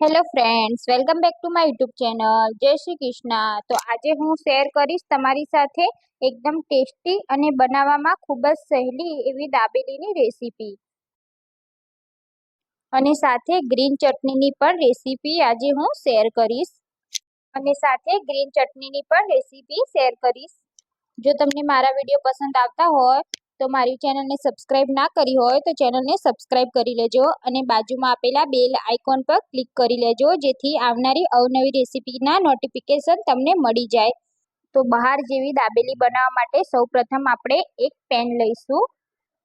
Hello friends welcome back to my YouTube channel Jai Shri Krishna તો આજે હું share કરીશ તમારી સાથે એકદમ ટેસ્ટી અને બનાવવામાં ખૂબ જ સહેલી એવી દાબેલીની રેસીપી અને સાથે ગ્રીન ચટણીની પણ રેસીપી આજે હું શેર કરીશ. અને સાથે ગ્રીન ચટણીની પણ રેસીપી શેર કરીશ. જો તમને મારા વીડિયો પસંદ આવતા હોય તો મારી ચેનલને સબસ્ક્રાઇબ ના કરી હોય તો ચેનલને સબસ્ક્રાઇબ કરી લેજો અને બાજુમાં આપેલા બેલ આઇકોન પર ક્લિક કરી લેજો, જેથી આવનારી અવનવી રેસીપીના નોટિફિકેશન તમને મળી જાય. તો બહાર જેવી દાબેલી બનાવવા માટે સૌપ્રથમ આપણે એક પેન લઈશું.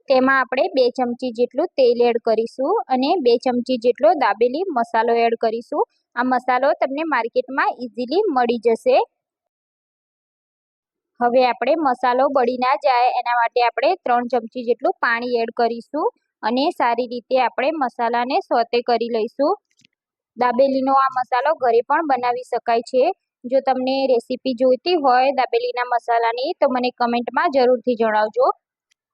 તેમાં આપણે બે ચમચી જેટલું તેલ એડ કરીશું અને બે ચમચી જેટલો દાબેલી મસાલો એડ કરીશું. આ મસાલો તમને માર્કેટમાં ઇઝીલી મળી જશે. હવે આપણે મસાલો બળી ના જાય એના માટે આપણે ત્રણ ચમચી જેટલું પાણી એડ કરીશું અને સારી રીતે આપણે મસાલાને સોતે કરી લઈશું. દાબેલીનો આ મસાલો ઘરે પણ બનાવી શકાય છે. જો તમને રેસીપી જોઈતી હોય દાબેલીના મસાલાની તો મને કમેન્ટમાં જરૂરથી જણાવજો.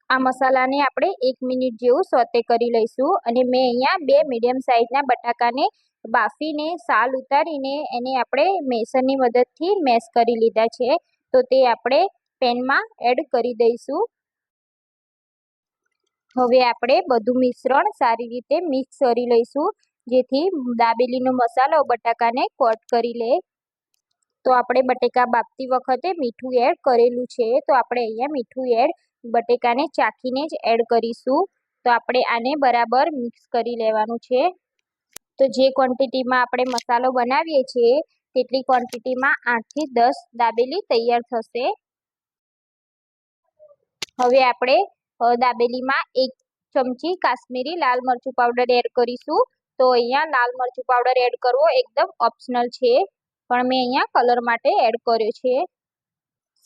આ મસાલાને આપણે એક મિનિટ જેવું સોતે કરી લઈશું અને મેં અહીંયા બે મીડિયમ સાઇઝના બટાકાને બાફીને સાલ ઉતારીને એને આપણે મેસરની મદદથી મેશ કરી લીધા છે. તો તે આપણે પેનમાં એડ કરી દઈશું. હવે આપણે બધું મિશ્રણ સારી રીતે મિક્સ કરી લઈશું, જેથી દાબેલીનો મસાલો બટાકાને કોટ કરી લે. તો આપણે બટેકા બાફતી વખતે મીઠું એડ કરેલું છે, તો આપણે અહીંયા મીઠું એડ બટેકાને ચાખીને જ એડ કરીશું. તો આપણે આને બરાબર મિક્સ કરી લેવાનું છે. તો જે ક્વોન્ટિટીમાં આપણે મસાલો બનાવીએ છીએ તેટલી ક્વોન્ટિટીમાં આઠથી દસ દાબેલી તૈયાર થશે? હવે આપણે દાબેલીમાં એક ચમચી કાશ્મીરી લાલ મરચું પાવડર એડ કરીશું. તો અહીંયા લાલ મરચું પાવડર એડ કરવો એકદમ ઓપ્શનલ છે. પણ મેં અહીંયા કલર માટે એડ કર્યો છે.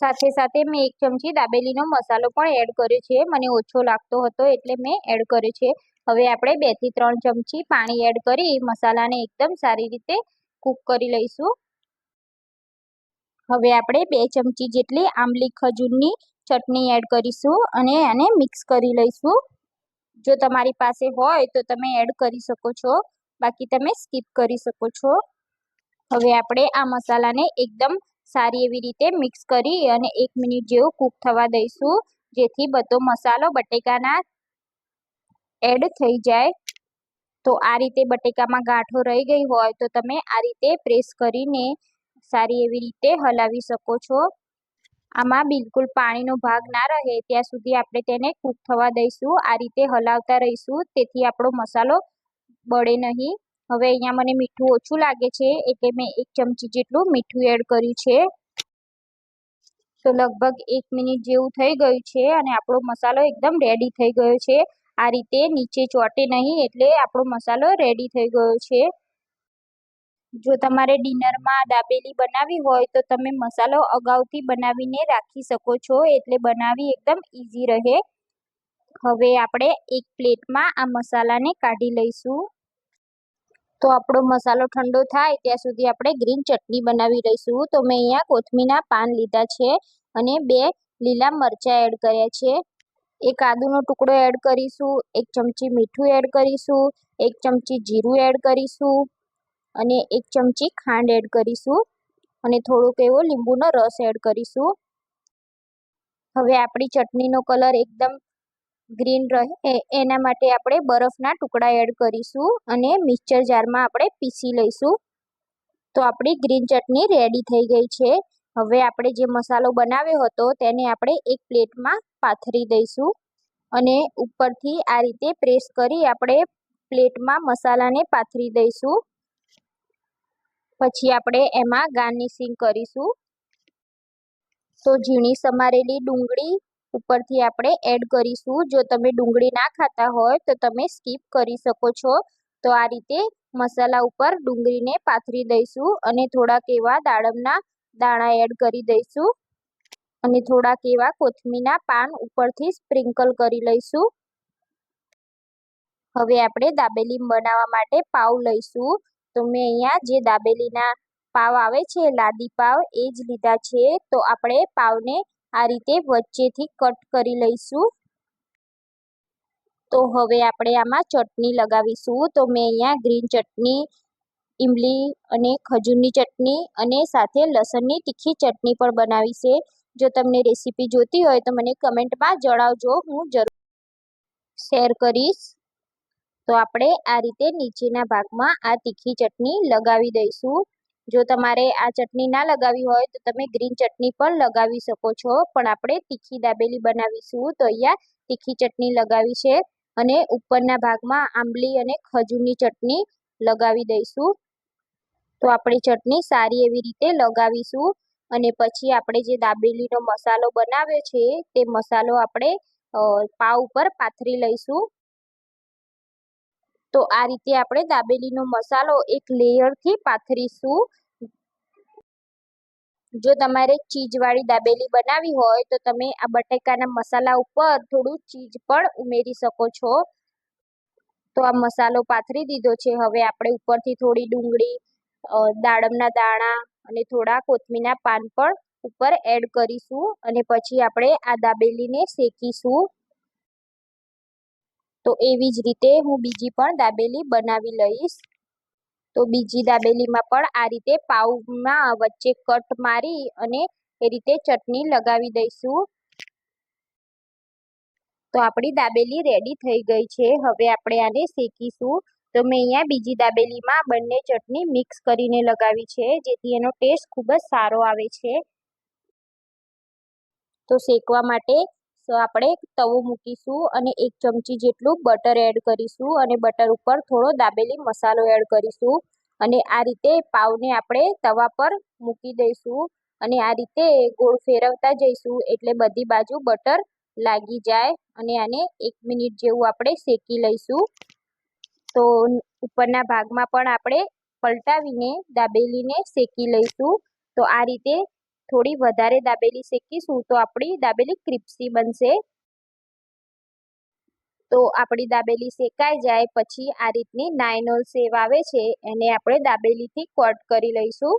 સાથે સાથે મેં એક ચમચી દાબેલીનો મસાલો પણ એડ કર્યો છે. મને ઓછો લાગતો હતો એટલે મેં એડ કર્યો છે. હવે આપણે બેથી ત્રણ ચમચી પાણી એડ કરી મસાલાને એકદમ સારી રીતે કૂક કરી લઈશું. હવે આપણે બે ચમચી જેટલી આંબલી ખજૂરની ચટણી એડ કરીશું અને એને મિક્સ કરી લઈશું. જો તમારી પાસે હોય તો તમે એડ કરી શકો છો, બાકી તમે સ્કીપ કરી શકો છો. હવે આપણે આ મસાલાને એકદમ સારી એવી રીતે મિક્સ કરી અને એક મિનિટ જેવું કૂક થવા દઈશું, જેથી બધો મસાલો બટેકાના એડ થઈ જાય. તો આ રીતે બટેકામાં ગાંઠો રહી ગઈ હોય તો તમે આ રીતે પ્રેસ કરીને સારી એવી રીતે હલાવી શકો છો. આમાં બિલકુલ પાણીનો ભાગ ના રહે ત્યાં સુધી આપણે તેને કૂક થવા દઈશું. આ રીતે હલાવતા રહીશું. તેથી આપણો મસાલો બળે નહીં. હવે અહીંયા મને મીઠું ઓછું લાગે છે એટલે મેં એક ચમચી જેટલું મીઠું એડ કર્યું છે. તો લગભગ એક મિનિટ જેવું થઈ ગયું છે અને આપણો મસાલો એકદમ રેડી થઈ ગયો છે. આ રીતે નીચે ચોટે નહીં એટલે આપણો મસાલો રેડી થઈ ગયો છે. જો તમારે ડિનરમાં દાબેલી બનાવી હોય તો તમે મસાલો અગાઉથી બનાવીને રાખી શકો છો એટલે બનાવી એકદમ ઇઝી રહે. હવે આપણે એક પ્લેટમાં આ મસાલાને કાઢી લઈશું. તો આપણો મસાલો ઠંડો થાય ત્યાં સુધી આપણે ગ્રીન ચટણી બનાવી લઈશું. તો મેં અહીંયા કોથમીના પાન લીધા છે અને બે લીલા મરચાં એડ કર્યા છે. એક આદુનો ટુકડો એડ કરીશું, એક ચમચી મીઠું એડ કરીશું, એક ચમચી જીરું એડ કરીશું અને એક ચમચી ખાંડ એડ કરીશું અને થોડોક એવો લીંબુનો રસ એડ કરીશું. હવે આપણી ચટણીનો કલર એકદમ ગ્રીન રહે એના માટે આપણે બરફના ટુકડા એડ કરીશું અને મિક્સર જારમાં આપણે પીસી લઈશું. તો આપણી ગ્રીન ચટણી રેડી થઈ ગઈ છે. હવે આપણે જે મસાલો બનાવ્યો હતો તેને આપણે એક પ્લેટમાં પાથરી દઈશું અને ઉપરથી આ રીતે પ્રેસ કરી આપણે પ્લેટમાં મસાલાને પાથરી દઈશું. પછી આપણે એમાં ગાર્નિશિંગ કરીશું. તો ઝીણી સમારેલી ડુંગળી ઉપરથી આપણે એડ કરીશું. જો તમે ડુંગળી ના ખાતા હોય તો તમે સ્કીપ કરી શકો છો. તો આ રીતે મસાલા ઉપર ડુંગળીને પાથરી દઈશું અને થોડાક એવા દાડમના દાણા એડ કરી દઈશું. અને થોડાક એવા કોથમીના પાન ઉપરથી સ્પ્રિંકલ કરી લઈશું. હવે આપણે દાબેલી બનાવવા માટે પાવ લઈશું. તો મેં અહીંયા જે દાબેલીના પાવ આવે છે, લાદી પાવ, એ જ લીધા છે. તો આપણે પાવને આ રીતે વચ્ચેથી કટ કરી લઈશું. તો હવે આપણે આમાં ચટણી લગાવીશું. તો મેં અહીંયા ગ્રીન ચટણી ઇમલી અને ખજૂરની ચટણી અને સાથે લસણની તીખી ચટણી પણ બનાવી છે. જો તમને રેસીપી જોતી હોય તો મને કમેન્ટમાં જણાવજો, હું જરૂર શેર કરીશ. તો આપણે આ રીતે નીચેના ભાગમાં આ તીખી ચટણી લગાવી દઈશું. જો તમારે આ ચટણી ના લગાવી હોય તો તમે ગ્રીન ચટણી પણ લગાવી શકો છો, પણ આપણે તીખી દાબેલી બનાવીશું. તો અહીંયા તીખી ચટણી લગાવી છે અને ઉપરના ભાગમાં આંબલી અને ખજૂરની ચટણી લગાવી દઈશું. તો આપણી ચટણી સારી એવી રીતે લગાવીશું અને પછી આપણે જે દાબેલીનો મસાલો બનાવ્યો છે તે મસાલો આપણે પાવ ઉપર પાથરી લઈશું. તો આ રીતે આપણે દાબેલીનો મસાલો એક લેયરથી પાથરીશું. જો તમારે ચીજવાળી દાબેલી બનાવી હોય તો તમે આ બટેકાના મસાલા ઉપર થોડું ચીજ પણ ઉમેરી શકો છો. તો આ મસાલો પાથરી દીધો છે. હવે આપણે ઉપરથી થોડી ડુંગળી દાડમના દાણા અને થોડા કોથમીરના પાન પણ ઉપર એડ કરીશું અને પછી આપણે આ દાબેલીને શેકીશું. તો એવી જ રીતે હું બીજી પણ દાબેલી બનાવી લઈશ. તો બીજી દાબેલીમાં પણ આ રીતે પાઉમાં વચ્ચે કટ મારી અને એ રીતે ચટણી લગાવી દઈશું. તો આપણી દાબેલી રેડી થઈ ગઈ છે. હવે આપણે આને શેકીશું. તો મેં અહીંયા બીજી દાબેલીમાં બંને ચટણી મિક્સ કરીને લગાવી છે, જેથી એનો ટેસ્ટ ખૂબ જ સારો આવે છે. તો શેકવા માટે આપણે તવો મૂકીશું અને એક ચમચી જેટલું બટર એડ કરીશું અને બટર ઉપર થોડો દાબેલી મસાલો એડ કરીશું. અને આ રીતે પાવને આપણે તવા પર મૂકી દઈશું અને આ રીતે ગોળ ફેરવતા જઈશું એટલે બધી બાજુ બટર લાગી જાય અને આને એક મિનિટ જેવું આપણે શેકી લઈશું. તો ઉપરના ભાગમાં પણ આપણે પલટાવીને, દાબેલીને શેકી લઈશું. તો આ રીતે થોડી વધારે દાબેલી શેકીશું તો આપણી દાબેલી ક્રિપ્સી બનશે. તો આપણી દાબેલી શેકાઈ જાય પછી આ રીતની નાઇનોલ સેવ આવે છે એને આપણે દાબેલીથી કટ કરી લઈશું.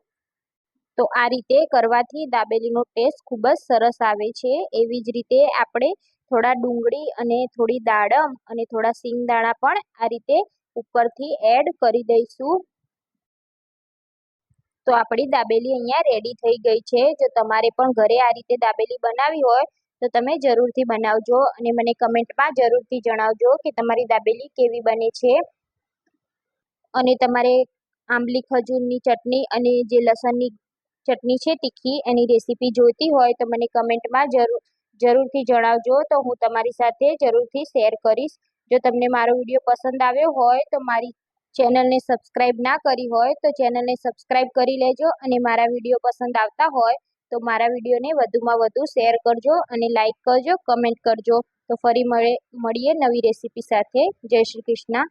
તો આ રીતે કરવાથી દાબેલીનો ટેસ્ટ ખૂબ જ સરસ આવે છે. એવી જ રીતે આપણે થોડા ડુંગળી અને થોડી દાડમ અને થોડા સિંગદાણા પણ આ રીતે ઉપરથી એડ કરી દઈશું. તો આપણી દાબેલી અહીંયા રેડી થઈ ગઈ છે. જો તમારે પણ ઘરે આ રીતે દાબેલી બનાવી હોય, તો તમે જરૂરથી બનાવજો અને મને કમેન્ટમાં જરૂરથી જણાવજો કે તમારી દાબેલી કેવી બને છે. અને તમારે આંબલી, ખજૂરની ચટણી અને જે લસણની ચટણી છે તીખી, એની રેસીપી જોઈતી હોય તો મને કમેન્ટમાં જરૂર, જરૂરથી જણાવજો. તો હું તમારી સાથે જરૂરથી શેર કરીશ. જો તમને મારો વીડિયો પસંદ આવ્યો હોય તો મારી ચેનલને સબસ્ક્રાઈબ ના કરી હોય તો ચેનલને સબસ્ક્રાઈબ કરી લેજો અને મારા વીડિયો પસંદ આવતા હોય તો મારા વિડીયોને વધુમાં વધુ શેર કરજો અને લાઇક કરજો, કમેન્ટ કરજો. તો ફરી મળે, મળીએ નવી રેસીપી સાથે. જય શ્રી કૃષ્ણ.